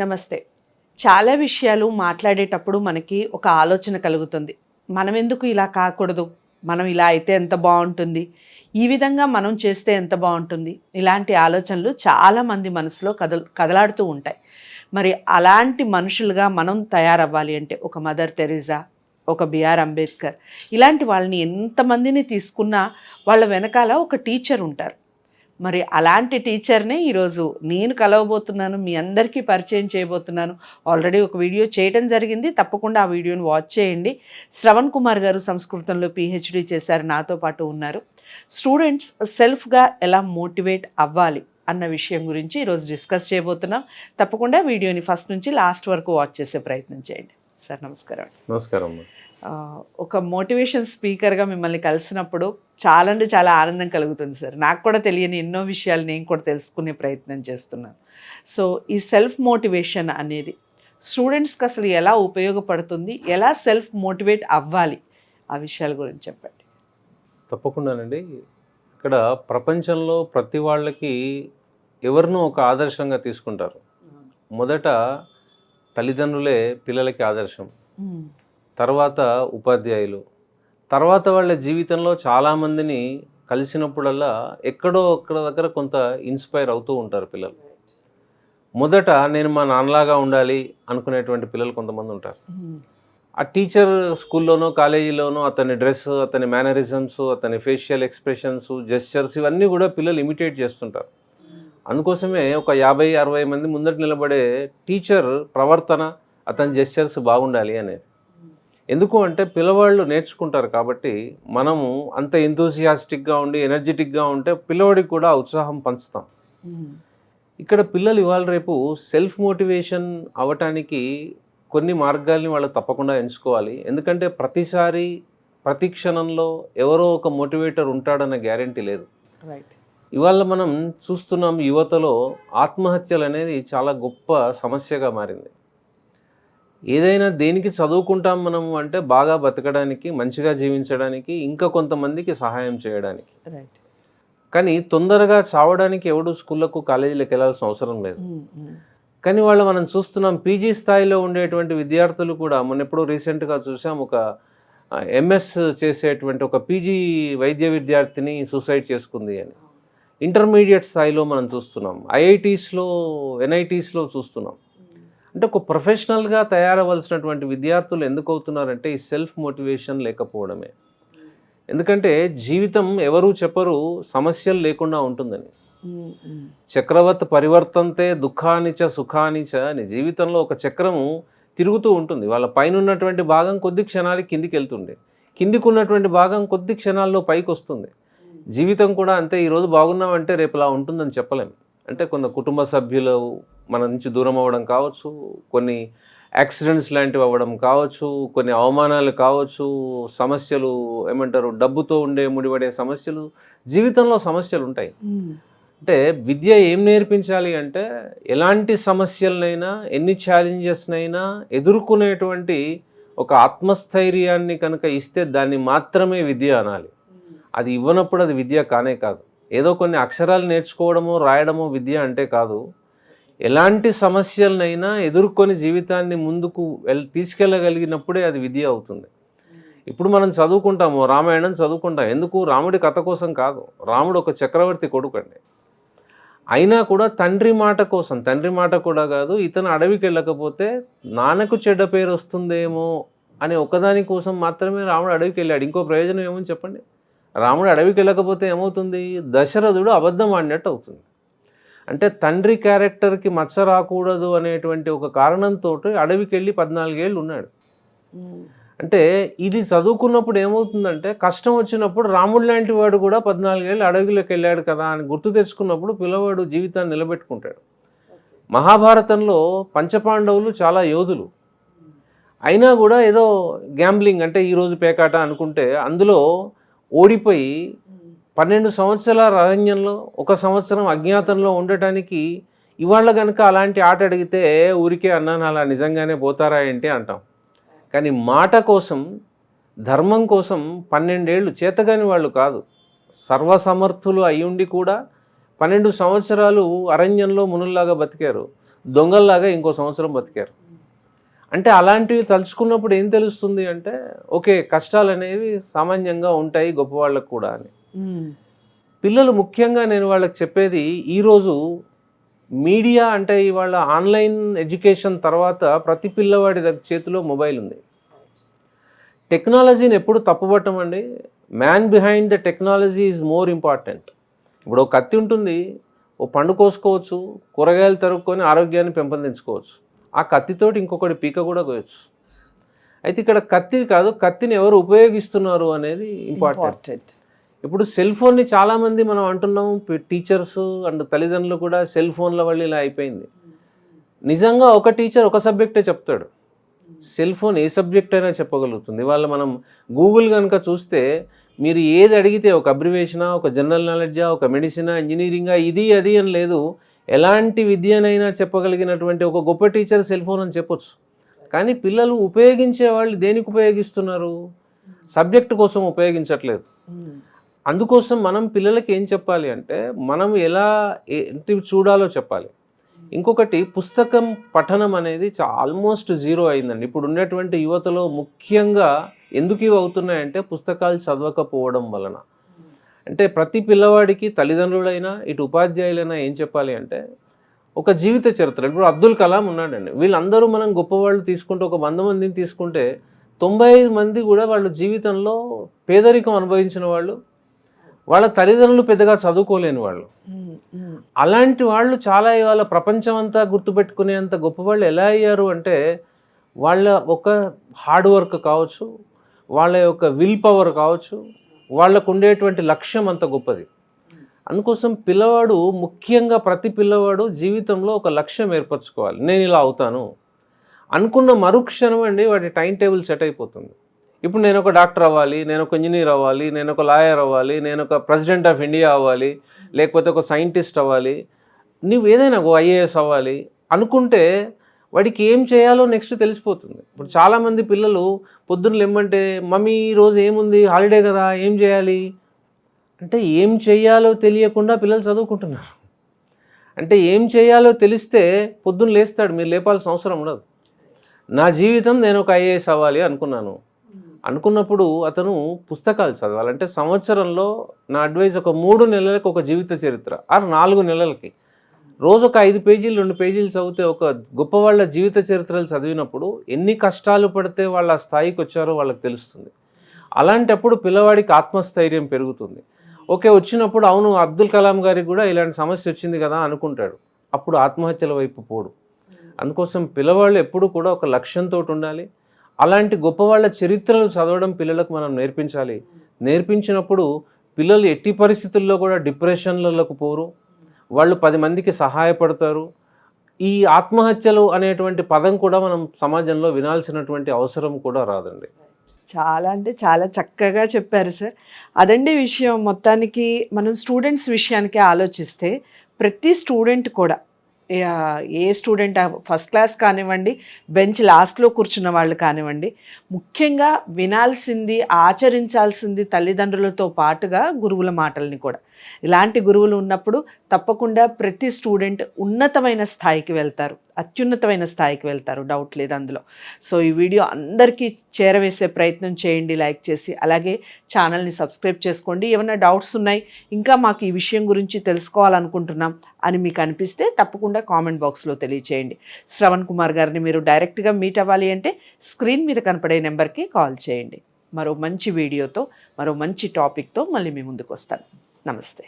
నమస్తే. చాలా విషయాలు మాట్లాడేటప్పుడు మనకి ఒక ఆలోచన కలుగుతుంది. మనం ఎందుకు ఇలా కాకూడదు? మనం ఇలా అయితే ఎంత బాగుంటుంది? ఈ విధంగా మనం చేస్తే ఎంత బాగుంటుంది? ఇలాంటి ఆలోచనలు చాలామంది మనసులో కదల కదలాడుతూ ఉంటాయి. మరి అలాంటి మనుషులుగా మనం తయారవ్వాలి అంటే ఒక మదర్ తెరీజా ఒక బిఆర్ అంబేద్కర్ ఇలాంటి వాళ్ళని ఎంతమందిని తీసుకున్నా వాళ్ళ వెనకాల ఒక టీచర్ ఉంటారు. మరి అలాంటి టీచర్నే ఈరోజు నేను కలవబోతున్నాను మీ అందరికీ పరిచయం చేయబోతున్నాను. ఆల్రెడీ ఒక వీడియో చేయడం జరిగింది తప్పకుండా ఆ వీడియోని వాచ్ చేయండి. శ్రవణ్ కుమార్ గారు సంస్కృతంలో పిహెచ్డి చేశారు నాతో పాటు ఉన్నారు. స్టూడెంట్స్ సెల్ఫ్గా ఎలా మోటివేట్ అవ్వాలి అన్న విషయం గురించి ఈరోజు డిస్కస్ చేయబోతున్నాం. తప్పకుండా వీడియోని ఫస్ట్ నుంచి లాస్ట్ వరకు వాచ్ చేసే ప్రయత్నం చేయండి. సార్ నమస్కారం నమస్కారం ఒక మోటివేషన్ స్పీకర్గా మిమ్మల్ని కలిసినప్పుడు చాలా అంటే చాలా ఆనందం కలుగుతుంది సార్. నాకు కూడా తెలియని ఎన్నో విషయాలు నేను కూడా తెలుసుకునే ప్రయత్నం చేస్తున్నాను. సో ఈ సెల్ఫ్ మోటివేషన్ అనేది స్టూడెంట్స్కి అసలు ఎలా ఉపయోగపడుతుంది? ఎలా సెల్ఫ్ మోటివేట్ అవ్వాలి? ఆ విషయాల గురించి చెప్పండి. తప్పకుండానండి. ఇక్కడ ప్రపంచంలో ప్రతి వాళ్ళకి ఎవరినో ఒక ఆదర్శంగా తీసుకుంటారు. మొదట తల్లిదండ్రులే పిల్లలకి ఆదర్శం. తర్వాత ఉపాధ్యాయులు. తర్వాత వాళ్ళ జీవితంలో చాలామందిని కలిసినప్పుడల్లా ఎక్కడో ఒక్కడ దగ్గర కొంత ఇన్స్పైర్ అవుతూ ఉంటారు పిల్లలు. మొదట నేను మా నాన్నలాగా ఉండాలి అనుకునేటువంటి పిల్లలు కొంతమంది ఉంటారు. ఆ టీచర్ స్కూల్లోనో కాలేజీలోనో అతని డ్రెస్ అతని మేనరిజమ్స్ అతని ఫేషియల్ ఎక్స్ప్రెషన్స్ జెస్చర్స్ ఇవన్నీ కూడా పిల్లలు ఇమిటేట్ చేస్తుంటారు. అందుకోసమే ఒక యాభై అరవై మంది ముందట నిలబడే టీచర్ ప్రవర్తన అతని జెస్చర్స్ బాగుండాలి అనేది. ఎందుకు అంటే పిల్లవాళ్ళు నేర్చుకుంటారు కాబట్టి మనము అంత ఎంతూసియాస్టిక్గా ఉండి ఎనర్జెటిక్గా ఉంటే పిల్లవాడికి కూడా ఉత్సాహం పంచుతాం. మ్మ్. ఇక్కడ పిల్లలు ఇవాళ రేపు సెల్ఫ్ మోటివేషన్ అవ్వటానికి కొన్ని మార్గాల్ని వాళ్ళు తప్పకుండా ఎంచుకోవాలి. ఎందుకంటే ప్రతిసారి ప్రతి క్షణంలో ఎవరో ఒక మోటివేటర్ ఉంటాడన్న గ్యారంటీ లేదు. ఇవాళ మనం చూస్తున్నాం యువతలో ఆత్మహత్యలు అనేది చాలా గొప్ప సమస్యగా మారింది. ఏదైనా దేనికి చదువుకుంటాం మనము అంటే బాగా బతకడానికి మంచిగా జీవించడానికి ఇంకా కొంతమందికి సహాయం చేయడానికి. కానీ తొందరగా చావడానికి ఎవడు స్కూళ్ళకు కాలేజీలకు వెళ్ళాల్సిన అవసరం లేదు. మ్మ్. మ్మ్. కానీ వాళ్ళు మనం చూస్తున్నాం పీజీ స్థాయిలో ఉండేటువంటి విద్యార్థులు కూడా మొన్న ఎప్పుడో రీసెంట్గా చూసాం ఒక ఎంఎస్ చేసేటువంటి ఒక పీజీ వైద్య విద్యార్థిని సూసైడ్ చేసుకుంది అని. ఇంటర్మీడియట్ స్థాయిలో మనం చూస్తున్నాం. ఐఐటీస్లో ఎన్ఐటీస్లో చూస్తున్నాం. అంటే ఒక ప్రొఫెషనల్గా తయారవలసినటువంటి విద్యార్థులు ఎందుకు అవుతున్నారంటే ఈ సెల్ఫ్ మోటివేషన్ లేకపోవడమే. ఎందుకంటే జీవితం ఎవరు చెప్పరు సమస్యలు లేకుండా ఉంటుందని. చక్రవత్ పరివర్తంతే దుఃఖానిచ సుఖానిచ అని జీవితంలో ఒక చక్రము తిరుగుతూ ఉంటుంది. వాళ్ళ పైన ఉన్నటువంటి భాగం కొద్ది క్షణాలకి కిందికి వెళ్తుంది కిందికి ఉన్నటువంటి భాగం కొద్ది క్షణాల్లో పైకి వస్తుంది జీవితం కూడా అంతే ఈరోజు బాగున్నామంటే రేపు ఇలా ఉంటుందని చెప్పలేం. అంటే కొంత కుటుంబ సభ్యులు మన నుంచి దూరం అవ్వడం కావచ్చు కొన్ని యాక్సిడెంట్స్ లాంటివి అవ్వడం కావచ్చు కొన్ని అవమానాలు కావచ్చు సమస్యలు ఏమంటారు డబ్బుతో ఉండే ముడిపడే సమస్యలు జీవితంలో సమస్యలు ఉంటాయి. అంటే విద్య ఏం నేర్పించాలి అంటే ఎలాంటి సమస్యలనైనా ఎన్ని ఛాలెంజెస్నైనా ఎదుర్కొనేటువంటి ఒక ఆత్మస్థైర్యాన్ని కనుక ఇస్తే దాన్ని మాత్రమే విద్య అనాలి. అది ఇవ్వనప్పుడు అది విద్య కానే కాదు. ఏదో కొన్ని అక్షరాలు నేర్చుకోవడమో రాయడమో విద్య అంటే కాదు. ఎలాంటి సమస్యలనైనా ఎదుర్కొని జీవితాన్ని ముందుకు వెళ్ తీసుకెళ్ళగలిగినప్పుడే అది విద్య అవుతుంది. ఇప్పుడు మనం చదువుకుంటాము రామాయణం చదువుకుంటాం. ఎందుకు? రాముడి కథ కోసం కాదు. రాముడు ఒక చక్రవర్తి కొడుకు అండి. అయినా కూడా తండ్రి మాట కోసం తండ్రి మాట కూడా కాదు ఇతను అడవికి వెళ్ళకపోతే నాన్నకు చెడ్డ పేరు వస్తుందేమో అనే ఒకదాని కోసం మాత్రమే రాముడు అడవికి వెళ్ళాడు. ఇంకో ప్రయోజనం ఏమని చెప్పండి? రాముడు అడవికి వెళ్ళకపోతే ఏమవుతుంది? దశరథుడు అబద్ధం ఆడినట్టు అవుతుంది. అంటే తండ్రి క్యారెక్టర్కి మచ్చ రాకూడదు అనేటువంటి ఒక కారణంతో అడవికి వెళ్ళి పద్నాలుగేళ్ళు ఉన్నాడు. అంటే ఇది చదువుకున్నప్పుడు ఏమవుతుందంటే కష్టం వచ్చినప్పుడు రాముడు లాంటి వాడు కూడా పద్నాలుగేళ్ళు అడవిలోకి వెళ్ళాడు కదా అని గుర్తు తెచ్చుకున్నప్పుడు పిల్లవాడు జీవితాన్ని నిలబెట్టుకుంటాడు. మహాభారతంలో పంచపాండవులు చాలా యోధులు. అయినా కూడా ఏదో గ్యాంబ్లింగ్ అంటే ఈరోజు పేకాట అనుకుంటే అందులో ఓడిపోయి పన్నెండు సంవత్సరాల అరణ్యంలో ఒక సంవత్సరం అజ్ఞాతంలో ఉండటానికి ఇవాళ కనుక అలాంటి ఆట అడిగితే ఊరికే అన్నాను అలా నిజంగానే పోతారా ఏంటి అంటాం. కానీ మాట కోసం ధర్మం కోసం పన్నెండేళ్ళు చేతగాని వాళ్ళు కాదు. సర్వసమర్థులు అయ్యుండి కూడా పన్నెండు సంవత్సరాలు అరణ్యంలో మునుల్లాగా బతికారు. దొంగల్లాగా ఇంకో సంవత్సరం బతికారు. అంటే అలాంటివి తలుచుకున్నప్పుడు ఏం తెలుస్తుంది అంటే ఓకే కష్టాలు అనేవి సామాన్యంగా ఉంటాయి గొప్పవాళ్ళకు కూడా అని. పిల్లలు ముఖ్యంగా నేను వాళ్ళకి చెప్పేది ఈరోజు మీడియా అంటే ఇవాళ ఆన్లైన్ ఎడ్యుకేషన్ తర్వాత ప్రతి పిల్లవాడి దగ్గర చేతిలో మొబైల్ ఉంది. టెక్నాలజీని ఎప్పుడు తప్పుపట్టం అండి man behind the technology is more important. ఇప్పుడు ఒక కత్తి ఉంటుంది ఓ పండు కోసుకోవచ్చు కూరగాయలు తరుక్కొని ఆరోగ్యాన్ని పెంపొందించుకోవచ్చు. ఆ కత్తితోటి ఇంకొకటి పీక కూడా కోయచ్చు. అయితే ఇక్కడ కత్తి కాదు కత్తిని ఎవరు ఉపయోగిస్తున్నారు అనేది ఇంపార్టెంట్. ఇప్పుడు సెల్ ఫోన్ని చాలామంది మనం అంటున్నాం టీచర్స్ అండ్ తల్లిదండ్రులు కూడా సెల్ ఫోన్ల వల్ల ఇలా అయిపోయింది. నిజంగా ఒక టీచర్ ఒక సబ్జెక్టే చెప్తాడు. సెల్ ఫోన్ ఏ సబ్జెక్ట్ అయినా చెప్పగలుగుతుంది. ఇవాళ మనం గూగుల్ కనుక చూస్తే మీరు ఏది అడిగితే ఒక అబ్రివేషనా ఒక జనరల్ నాలెడ్జా ఒక మెడిసినా ఇంజనీరింగా ఇది అది అని లేదు. ఎలాంటి విద్యనైనా చెప్పగలిగినటువంటి ఒక గొప్ప టీచర్ సెల్ ఫోన్ అని చెప్పొచ్చు. కానీ పిల్లలు ఉపయోగించే వాళ్ళు దేనికి ఉపయోగిస్తున్నారు? సబ్జెక్ట్ కోసం ఉపయోగించట్లేదు. అందుకోసం మనం పిల్లలకి ఏం చెప్పాలి అంటే మనం ఎలా ఏంటి చూడాలో చెప్పాలి. ఇంకొకటి పుస్తకం పఠనం అనేది ఆల్మోస్ట్ జీరో అయిందండి. ఇప్పుడు ఉన్నటువంటి యువతలో ముఖ్యంగా ఎందుకు ఇవి అవుతున్నాయంటే పుస్తకాలు చదవకపోవడం వలన. అంటే ప్రతి పిల్లవాడికి తల్లిదండ్రులైనా ఇటు ఉపాధ్యాయులైనా ఏం చెప్పాలి అంటే ఒక జీవిత చరిత్ర. ఇప్పుడు అబ్దుల్ కలాం ఉన్నాడండి. వీళ్ళందరూ మనం గొప్పవాళ్ళు తీసుకుంటే ఒక వంద మందిని తీసుకుంటే తొంభై ఐదు మంది కూడా వాళ్ళ జీవితంలో పేదరికం అనుభవించిన వాళ్ళు వాళ్ళ తల్లిదండ్రులు పెద్దగా చదువుకోలేని వాళ్ళు. అలాంటి వాళ్ళు చాలా ఇవాళ ప్రపంచం అంతా గుర్తుపెట్టుకునేంత గొప్ప వాళ్ళు ఎలా అయ్యారు అంటే వాళ్ళ ఒక హార్డ్ వర్క్ కావచ్చు వాళ్ళ యొక్క విల్ పవర్ కావచ్చు వాళ్ళకు ఉండేటువంటి లక్ష్యం అంత గొప్పది. అందుకోసం పిల్లవాడు ముఖ్యంగా ప్రతి పిల్లవాడు జీవితంలో ఒక లక్ష్యం ఏర్పరచుకోవాలి. నేను ఇలా అవుతాను. అనుకున్న మరుక్షణం అండి వాటి టైం టేబుల్ సెట్ అయిపోతుంది. ఇప్పుడు నేను ఒక డాక్టర్ అవ్వాలి నేను ఒక ఇంజనీర్ అవ్వాలి నేను ఒక లాయర్ అవ్వాలి నేను ఒక ప్రెసిడెంట్ ఆఫ్ ఇండియా అవ్వాలి లేకపోతే ఒక సైంటిస్ట్ అవ్వాలి. నువ్వు ఏదైనా ఒక ఐఏఎస్ అవ్వాలి. అనుకుంటే వాడికి ఏం చేయాలో నెక్స్ట్ తెలిసిపోతుంది. ఇప్పుడు చాలామంది పిల్లలు పొద్దున్న లేమ్మంటే మమ్మీ ఈరోజు ఏముంది? హాలిడే కదా ఏం చేయాలి? అంటే ఏం చేయాలో తెలియకుండా పిల్లలు చదువుకుంటున్నారు. అంటే ఏం చేయాలో తెలిస్తే పొద్దున్న లేస్తాడు మీరు లేపాల్సిన అవసరం ఉండదు. నా జీవితం నేను ఒక ఐఏఎస్ అవ్వాలి అనుకున్నాను. అనుకున్నప్పుడు అతను పుస్తకాలు చదవాలంటే సంవత్సరంలో నా అడ్వైజ్ ఒక మూడు నెలలకు ఒక జీవిత చరిత్ర ఆరు నాలుగు నెలలకి. రోజు ఒక ఐదు పేజీలు రెండు పేజీలు చదివితే ఒక గొప్ప వాళ్ళ జీవిత చరిత్రలు చదివినప్పుడు ఎన్ని కష్టాలు పడితే వాళ్ళ స్థాయికి వచ్చారో వాళ్ళకి తెలుస్తుంది. అలాంటప్పుడు పిల్లవాడికి ఆత్మస్థైర్యం పెరుగుతుంది. ఓకే వచ్చినప్పుడు అవును అబ్దుల్ కలాం గారికి కూడా ఇలాంటి సమస్య వచ్చింది కదా అనుకుంటాడు. అప్పుడు ఆత్మహత్యల వైపు పోడు. అందుకోసం పిల్లవాళ్ళు ఎప్పుడు కూడా ఒక లక్ష్యంతో ఉండాలి. అలాంటి గొప్ప వాళ్ళ చరిత్రలు చదవడం పిల్లలకు మనం నేర్పించాలి. నేర్పించినప్పుడు పిల్లలు ఎట్టి పరిస్థితుల్లో కూడా డిప్రెషన్లకు పోరు. వాళ్ళు పది మందికి సహాయపడతారు. ఈ ఆత్మహత్యలు అనేటువంటి పదం కూడా మనం సమాజంలో వినాల్సినటువంటి అవసరం కూడా రాదండి. చాలా అంటే చాలా చక్కగా చెప్పారు సార్. అదండి విషయం. మొత్తానికి మనం స్టూడెంట్స్ విషయానికి ఆలోచిస్తే ప్రతి స్టూడెంట్ కూడా ఏ స్టూడెంట్ ఫస్ట్ క్లాస్ కానివ్వండి బెంచ్ లాస్ట్లో కూర్చున్న వాళ్ళు కానివ్వండి ముఖ్యంగా వినాల్సింది ఆచరించాల్సింది తల్లిదండ్రులతో పాటుగా గురువుల మాటల్ని కూడా. ఇలాంటి గురువులు ఉన్నప్పుడు తప్పకుండా ప్రతి స్టూడెంట్ ఉన్నతమైన స్థాయికి వెళ్తారు. అత్యున్నతమైన స్థాయికి వెళ్తారు డౌట్ లేదు అందులో. సో ఈ వీడియో అందరికీ చేరవేసే ప్రయత్నం చేయండి లైక్ చేసి అలాగే ఛానల్ని సబ్స్క్రైబ్ చేసుకోండి. ఏమైనా డౌట్స్ ఉన్నాయి ఇంకా మాకు ఈ విషయం గురించి తెలుసుకోవాలనుకుంటున్నాం అని మీకు అనిపిస్తే తప్పకుండా కామెంట్ బాక్స్లో తెలియచేయండి. శ్రవణ్ కుమార్ గారిని మీరు డైరెక్ట్గా మీట్ అవ్వాలి అంటే స్క్రీన్ మీద కనపడే నెంబర్కి కాల్ చేయండి. మరో మంచి వీడియోతో మరో మంచి టాపిక్తో మళ్ళీ మీ ముందుకు వస్తాను. నమస్తే.